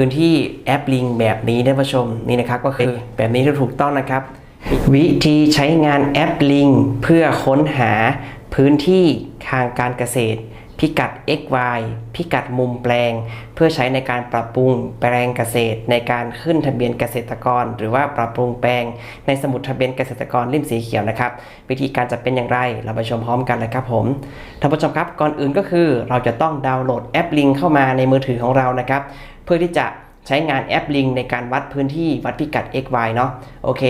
พื้นที่แอปลิงแบบนี้ท่านผู้ชมนี่นะครับก็คือแบบนี้ที่ถูกต้องนะครับ วิธีใช้งานแอปลิงเพื่อค้นหาพื้นที่ทางการเกษตร พิกัด xy พิกัดมุมแปลง เพื่อใช้ในการปรับปรุงแปลงเกษตร ในการขึ้นทะเบียนเกษตรกร หรือว่าปรับปรุงแปลง ในสมุดทะเบียนเกษตรกรริมสีเขียวนะครับ วิธีการจะเป็นอย่างไรเราไปชมพร้อมกันเลยครับผมท่านผู้ชมครับก่อนอื่นก็คือเราจะต้องดาวน์โหลดแอปลิงเข้ามาในมือถือของเรานะครับเพื่อที่จะใช้งานแอปลิงในการวัดพื้นที่วัดพิกัด xy เนาะโอเค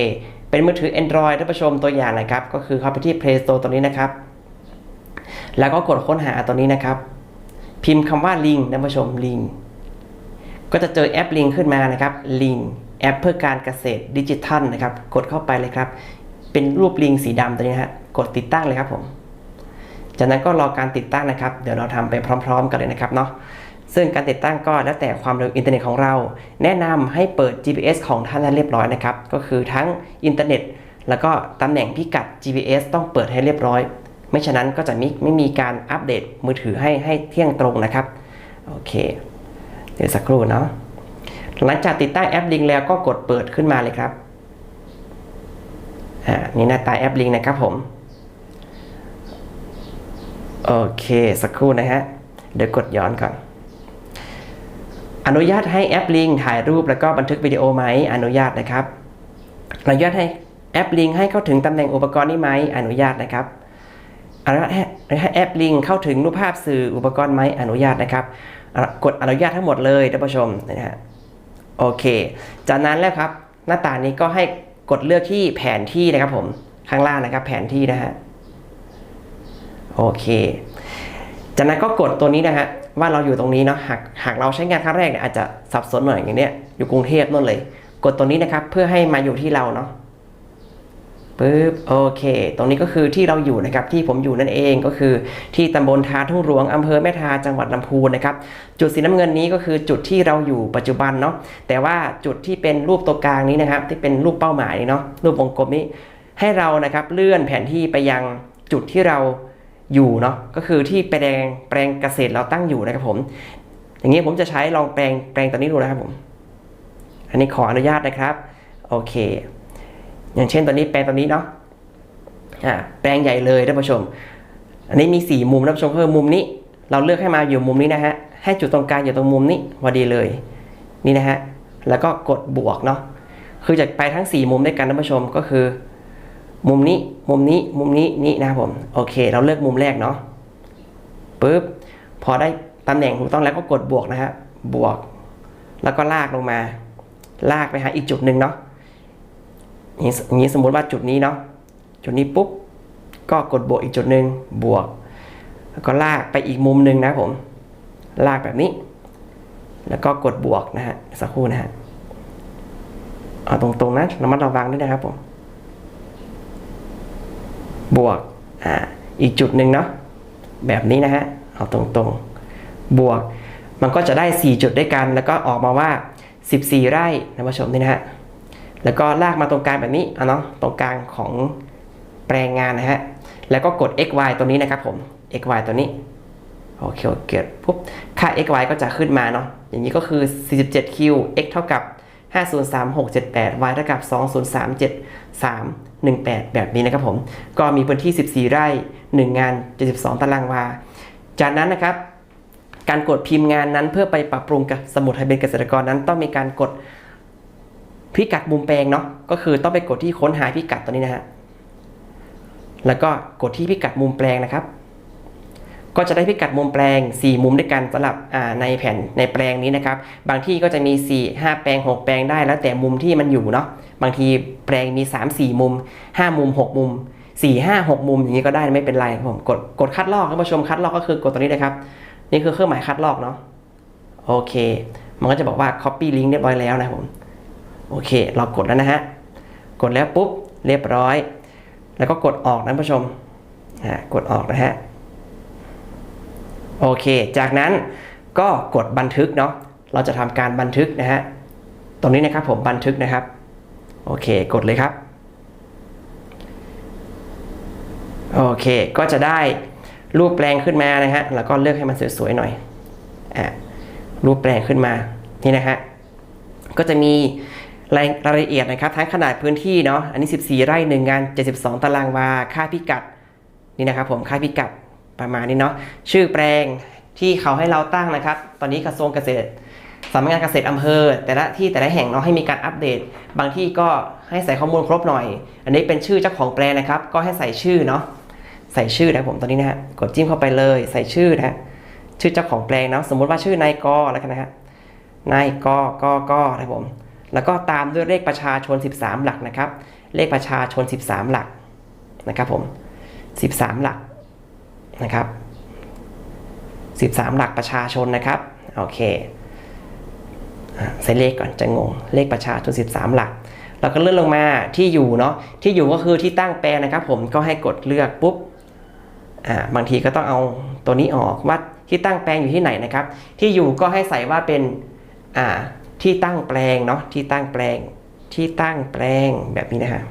เป็นมือถือ Android ท่านผู้ชมตัวอย่างนะครับ ก็คือเข้าไปที่ Play Store ตัวนี้นะครับ แล้วก็กดค้นหาตัวนี้นะครับ พิมพ์คำว่าลิงท่านผู้ชมลิงก็จะเจอแอปลิงขึ้นมานะครับลิงแอปเพื่อการเกษตรดิจิทัลนะครับ กดเข้าไปเลยครับ เป็นรูปลิงสีดำตัวนี้ฮะกดติดตั้งเลยครับผม จากนั้นก็รอการติดตั้งนะครับ เดี๋ยวเราทำไปพร้อม ๆ กันเลยนะครับเนาะ ซึ่งการติดตั้งก็แล้วแต่ความเร็วอินเทอร์เน็ตของเรา แนะนำให้เปิด GPS ของท่านให้เรียบร้อยนะครับ ก็คือทั้งอินเทอร์เน็ต แล้วก็ตำแหน่งพิกัด GPS ต้องเปิดให้เรียบร้อย ไม่ฉะนั้นก็จะไม่ไม่มีการอัปเดตมือถือให้ให้เที่ยงตรงนะครับ โอเค เดี๋ยวสักครู่เนาะ หลังจากติดตั้งแอปลิงแล้วก็กดเปิดขึ้นมาเลยครับ อ่า นี่หน้าตาแอปลิงนะครับผม โอเค สักครู่นะฮะ เดี๋ยวกดย้อนก่อน อนุญาตให้แอปลิงถ่ายรูปแล้วก็บันทึกวิดีโอไหมอนุญาตนะครับ อนุญาตให้แอปลิงให้เข้าถึงตำแหน่งอุปกรณ์นี้ไหมอนุญาตนะครับอนุญาตให้แอปลิงเข้าถึงรูปภาพสื่ออุปกรณ์ไหมอนุญาตนะครับ กดอนุญาตทั้งหมดเลยท่านผู้ชมนะฮะโอเค จากนั้นแล้วครับหน้าต่างนี้ก็ให้กดเลือกที่แผนที่นะครับผมข้างล่างนะครับ แผนที่นะฮะโอเค จากนั้นก็กดตัวนี้นะฮะ ว่าเราอยู่ตรงนี้เนาะหากหากเราใช้งานครั้งแรกเนี่ยอาจจะสับสนหน่อยอย่างเนี้ยอยู่กรุงเทพนู่นเลย กดตัวนี้นะครับเพื่อให้มาอยู่ที่เราเนาะปึ๊บโอเค ตรงนี้ก็คือที่เราอยู่นะครับที่ผมอยู่นั่นเองก็คือที่ตำบลทาทุ่งหลวงอำเภอแม่ทาจังหวัดลำพูนนะครับจุดสีน้ำเงินนี้ก็คือจุดที่เราอยู่ปัจจุบันเนาะแต่ว่าจุดที่เป็นรูปตัวกลางนี้นะครับ ที่เป็นรูปเป้าหมายเนาะรูปวงกลมนี้ ให้เรานะครับเลื่อนแผนที่ไปยังจุดที่เรา อยู่เนาะก็คือที่แปลงแปลงเกษตรเราตั้งอยู่นะครับผม อย่างนี้ผมจะใช้ลองแปลงแปลงตัวนี้ดูนะครับผม อันนี้ขออนุญาตนะครับโอเค อย่างเช่นตัวนี้แปลงตัวนี้เนาะอ่าแปลงใหญ่เลยท่านผู้ชม อันนี้มีสี่มุมท่านผู้ชมคือมุมนี้ เราเลือกให้มาอยู่มุมนี้นะฮะให้จุดตรงกลางอยู่ตรงมุมนี้พอดีเลยนี่นะฮะแล้วก็กดบวกเนาะคือจะไปทั้งสี่มุมด้วยกันท่านผู้ชมก็คือ มุมนี้ มุมนี้ มุมนี้ นี่นะครับผม โอเค เราเลือกมุมแรกเนาะปึ๊บ พอได้ตำแหน่งถูกต้องแล้วก็กดบวกนะฮะ บวก แล้วก็ลากลงมา ลากไปหาอีกจุดหนึ่งเนาะนี้อย่างนี้สมมติว่าจุดนี้เนาะ จุดนี้ปุ๊บ ก็กดบวกอีกจุดหนึ่งบวก แล้วก็ลากไปอีกมุมหนึ่งนะผม ลากแบบนี้ แล้วก็กดบวกนะฮะ สักครู่นะฮะเอาตรงๆนะระมัดระวังด้วยนะครับผม บวกออีกจุดหนึ่งเนาะแบบนี้นะฮะเอาตรงๆ บวกมันก็จะได้ 4 จุดด้วยกัน แล้วก็ออกมาว่า 14 ไร่นะผู้ชมนี่นะฮะแล้วก็ลากมาตรงกลางแบบนี้เอาเนาะตรงกลางของแปลงงานนะฮะแล้วก็กด x y ตัวนี้นะครับผม x y ตัวนี้โอเคโอเคปุ๊บค่า x y ก็จะขึ้นมาเนาะอย่างนี้ก็คือ 47 q x เท่ากับ 503678 y เท่ากับ 2037 318 แบบนี้นะครับผม ก็มีพื้นที่ 14 ไร่ 1 งาน 72 ตารางวา จากนั้นนะครับ การกดพิมพ์งานนั้นเพื่อไปปรับปรุงกับสมุดทะเบียนเกษตรกรนั้นต้องมีการกดพิกัดมุมแปลงเนาะ ก็คือต้องไปกดที่ค้นหาพิกัดตัวนี้นะฮะ แล้วก็กดที่พิกัดมุมแปลงนะครับ ก็จะได้พิกัดมุมแปลง 4 มุมด้วยกันสำหรับในแผ่นในแปลงนี้นะครับ บางที่ก็จะมี 4 5 แปลง 6 แปลงได้แล้วแต่มุมที่มันอยู่เนาะ บางทีแปลงมี 3 4 มุม 5 มุม 6 มุม 4 5 6 มุมอย่างนี้ก็ได้ไม่เป็นไรผมกดกดคัดลอกท่านผู้ชมคัดลอกก็คือกดตัวนี้นะครับ นี่คือเครื่องหมายคัดลอกเนาะ โอเค มันก็จะบอกว่า copy link เรียบร้อยแล้วนะผม โอเค เรากดแล้วนะฮะ กดแล้วปุ๊บเรียบร้อย แล้วก็กดออกนะท่านผู้ชม กดออกนะฮะ โอเค จากนั้นก็กดบันทึกเนาะ เราจะทำการบันทึกนะฮะ ตรงนี้นะครับผมบันทึกนะครับ โอเค กดเลยครับ โอเค ก็จะได้รูปแปลงขึ้นมานะฮะ แล้วก็เลือกให้มันสวยๆหน่อยอะรูปแปลงขึ้นมา นี่นะฮะ ก็จะมีรายรายละเอียดนะครับ ทั้งขนาดพื้นที่เนาะ อันนี้ 14 ไร่1งาน 72 ตารางวา ค่าพิกัด นี่นะครับผม ค่าพิกัด ประมาณนี้เนาะชื่อแปลงที่เขาให้เราตั้งนะครับ ตอนนี้กระทรวงเกษตรสำนักงานเกษตรอำเภอ แต่ละที่แต่ละแห่งเนาะให้มีการอัปเดต บางที่ก็ให้ใส่ข้อมูลครบหน่อย อันนี้เป็นชื่อเจ้าของแปลงนะครับ ก็ให้ใส่ชื่อเนาะใส่ชื่อนะครับผมตอนนี้นะฮะกดจิ้มเข้าไปเลย ใส่ชื่อนะฮะชื่อเจ้าของแปลงเนาะสมมุติว่าชื่อนายกอแล้วกันนะฮะนายกกกนะครับผมแล้วก็ตามด้วยเลขประชาชน 13 หลักนะครับ เลขประชาชน 13 หลักนะครับผม 13 หลัก นะครับ 13 หลักประชาชนนะครับโอเคใส่เลขก่อนจะงงเลขประชาชน 13 หลักแล้วก็เลื่อนลงมาที่อยู่เนาะที่อยู่ก็คือที่ตั้งแปลนะครับ ผมก็ให้กดเลือกปุ๊บอ่าบางทีก็ต้องเอาตัวนี้ออกว่าที่ตั้งแปลงอยู่ที่ไหนนะครับ ที่อยู่ก็ให้ใส่ว่าเป็นอ่าที่ตั้งแปลงเนาะที่ตั้งแปลง ที่ตั้งแปลงแบบนี้นะฮะ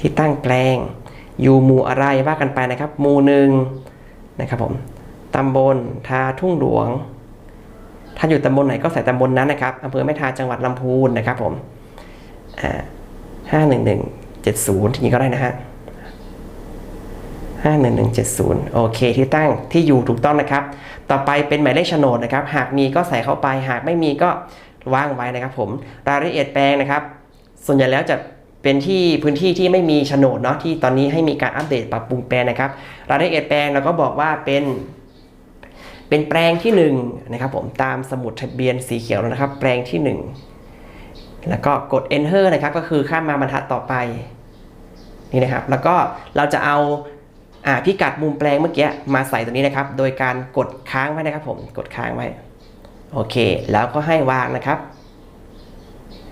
ที่ตั้งแปลง อยู่หมู่อะไรว่ากันไปนะครับ หมู่หนึ่งนะครับผมตำบลทาทุ่งหลวง ถ้าอยู่ตำบลไหนก็ใส่ตำบลนั้นนะครับอำเภอแม่ทาจังหวัดลำพูนนะครับผมอ่าห้าหนึ่งหนึ่งเจ็ดศูนย์ที่นี้ก็ได้นะฮะ51170โอเค ที่ตั้งที่อยู่ถูกต้องนะครับ ต่อไปเป็นหมายเลขโฉนดนะครับ หากมีก็ใส่เข้าไป หากไม่มีก็ว่างไว้นะครับผม รายละเอียดแปลงนะครับ ส่วนใหญ่แล้วจะ เป็นที่พื้นที่ที่ไม่มีโฉนดเนาะที่ตอนนี้ให้มีการอัปเดตปรับปรุงแปลงนะครับรายละเอียดแปลงเราก็บอกว่าเป็นเป็นแปลงที่1นะครับผมตามสมุดทะเบียนสีเขียวแล้วนะครับ แปลงที่ 1 แล้วก็กด enter นะครับก็คือข้ามมาบรรทัดต่อไปนี่นะครับแล้วก็เราจะเอาอ่าพิกัดมุมแปลงเมื่อกี้มาใส่ตัวนี้นะครับ โดยการกดค้างไว้นะครับผมกดค้างไว้โอเค แล้วก็ให้วางนะครับ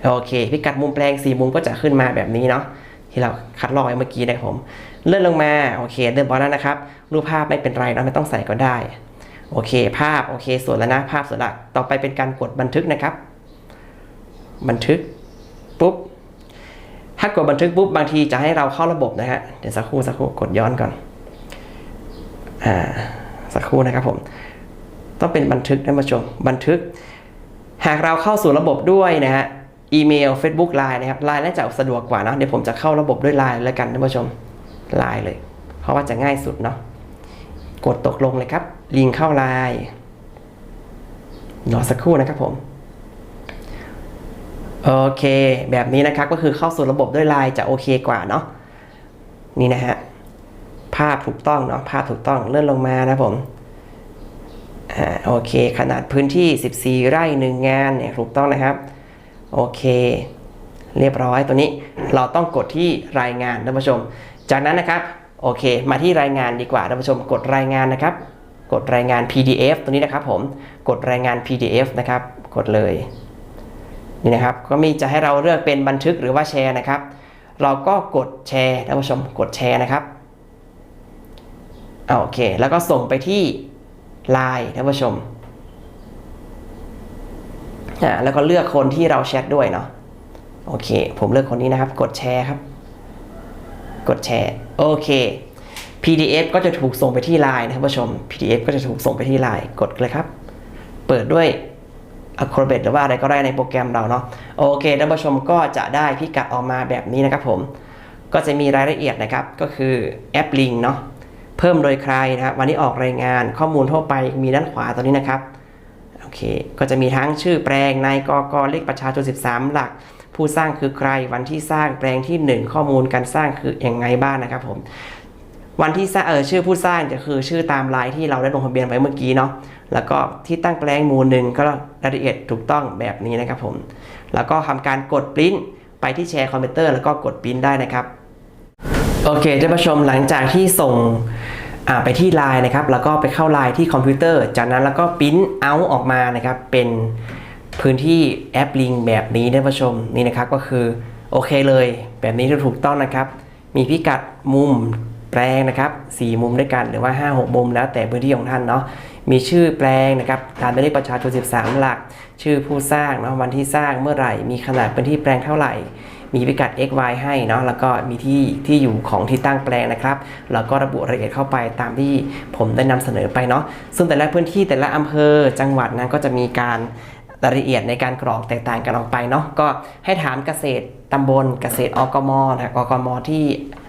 โอเค พิกัดมุมแปลงสี่มุมก็จะขึ้นมาแบบนี้เนาะที่เราคัดลอกไว้เมื่อกี้นะครับผมเลื่อนลงมาโอเคเดินบอลแล้วนะครับรูปภาพไม่เป็นไรเราไม่ต้องใส่ก็ได้โอเค ภาพโอเคส่วนแล้วนะภาพส่วนละต่อไปเป็นการกดบันทึกนะครับ บันทึกปุ๊บถ้ากดบันทึกปุ๊บบางทีจะให้เราเข้าระบบนะฮะเดี๋ยวสักครู่สักครู่กดย้อนก่อนอ่าสักครู่นะครับผมต้องเป็นบันทึกท่านผู้ชมบันทึก หากเราเข้าสู่ระบบด้วยนะฮะ อีเมล Facebook Line นะครับ Line น่าจะสะดวกกว่าเนาะเดี๋ยวผมจะเข้าระบบด้วย Line แล้วกันท่านผู้ชม Line เลย เพราะว่าจะง่ายสุดเนาะกดตกลงเลยครับ ลิงก์เข้า Line รอสักครู่นะครับผมโอเค แบบนี้นะครับก็คือเข้าสู่ระบบด้วย Line จะโอเคกว่าเนาะนี่นะฮะภาพถูกต้องเนาะภาพถูกต้องเลื่อนลงมานะผมอ่าโอเค ขนาดพื้นที่ 14 ไร่หนึ่งงานเนี่ยถูกต้องนะครับ โอเค เรียบร้อยตัวนี้เราต้องกดที่รายงานท่านผู้ชม จากนั้นนะครับโอเค มาที่รายงานดีกว่าท่านผู้ชม กดรายงานนะครับ กดรายงาน PDF ตัวนี้นะครับ ผมกดรายงาน PDF นะครับ กดเลยนี่นะครับก็มีจะให้เราเลือกเป็นบันทึกหรือว่าแชร์นะครับ เราก็กดแชร์ท่านผู้ชมกดแชร์นะครับโอเค แล้วก็ส่งไปที่ Line ท่านผู้ชม อ่าแล้วก็เลือกคนที่เราแชทด้วยเนาะโอเค ผมเลือกคนนี้นะครับ กดแชร์ครับ กดแชร์โอเค PDF ก็จะถูกส่งไปที่ Line นะครับผู้ชม PDF ก็จะถูกส่งไปที่ Line กดเลยครับ เปิดด้วย Acrobat หรือว่าอะไรก็ได้ในโปรแกรมเราเนาะโอเคท่านผู้ชมก็จะได้พิกัดออกมาแบบนี้นะครับผม ก็จะมีรายละเอียดนะครับ ก็คือแอปลิงเนาะเพิ่มโดยใครนะครับ วันนี้ออกรายงานข้อมูลทั่วไปมีด้านขวาตรงนี้นะครับ อเคก็จะมีทั้งชื่อแปลงนายกกเลขประชาชน 13 หลัก ผู้สร้างคือใครวันที่สร้างแปลงที่ 1 ข้อมูลการสร้างคืออย่างไงบ้างนะครับผมวันที่สร้างเออชื่อผู้สร้างจะคือชื่อตามลายที่เราได้ลงทะเบียนไว้เมื่อกี้เนาะแล้วก็ที่ตั้งแปลงหมู่หนึ่งก็รายละเอียดถูกต้องแบบนี้นะครับผม แล้วก็ทำการกดปริ้นไปที่แชร์คอมพิวเตอร์แล้วก็กดปริ้นได้นะครับ โอเคท่านผู้ชมหลังจากที่ส่ง ไปที่ไลน์นะครับแล้วก็ไปเข้าไลน์ที่คอมพิวเตอร์ จากนั้นแล้วก็ปริ้นเอาออกมานะครับเป็นพื้นที่แอปลิงแบบนี้ท่านผู้ชมนี่นะครับก็คือโอเคเลย แบบนี้ถูกต้องนะครับ มีพิกัดมุมแปลงนะครับ 4 มุมด้วยกันหรือว่า 5 6 มุมแล้วแต่พื้นที่ของท่านเนาะมีชื่อแปลงนะครับตามด้วยเลขประชาชน 13 หลัก ชื่อผู้สร้างเนาะวันที่สร้างเมื่อไหร่ มีขนาดพื้นที่แปลงเท่าไหร่ มีพิกัด x y ให้เนาะแล้วก็มีที่ที่อยู่ของที่ตั้งแปลงนะครับ แล้วก็ระบุรายละเอียดเข้าไปตามที่ผมได้นำเสนอไปเนาะซึ่งแต่ละพื้นที่แต่ละอำเภอจังหวัดนั้นก็จะมีการรายละเอียดในการกรอกแตกต่างกันออกไปเนาะก็ให้ถามเกษตรตำบลเกษตรอกมนะอกมที่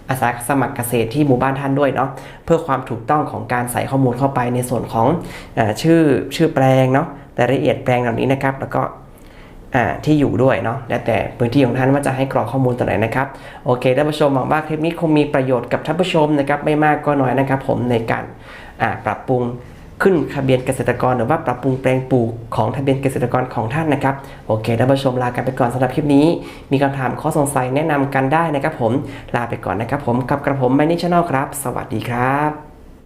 อาสาสมัครเกษตรที่หมู่บ้านท่านด้วยเนาะเพื่อความถูกต้องของการใส่ข้อมูลเข้าไปในส่วนของอชื่อชื่อแปลงเนาะรายละเอียดแปลงเหล่านี้นะครับ แล้วก็ ที่อยู่ด้วยเนาะแล้วแต่พื้นที่ของท่านว่าจะให้กรอกข้อมูลตัวไหนนะครับโอเคท่านผู้ชมหวังว่าคลิปนี้คงมีประโยชน์กับท่านผู้ชมนะครับไม่มากก็น้อยนะครับ ผมในการปรับปรุงขึ้นทะเบียนเกษตรกรหรือว่าปรับปรุงแปลงปลูกของทะเบียนเกษตรกรของท่านนะครับโอเคท่านผู้ชมลากันไปก่อนสำหรับคลิปนี้ มีคำถามข้อสงสัยแนะนำกันได้นะครับ ผมลาไปก่อนนะครับ ผมกับกระผมไมนิชแนลครับ สวัสดีครับ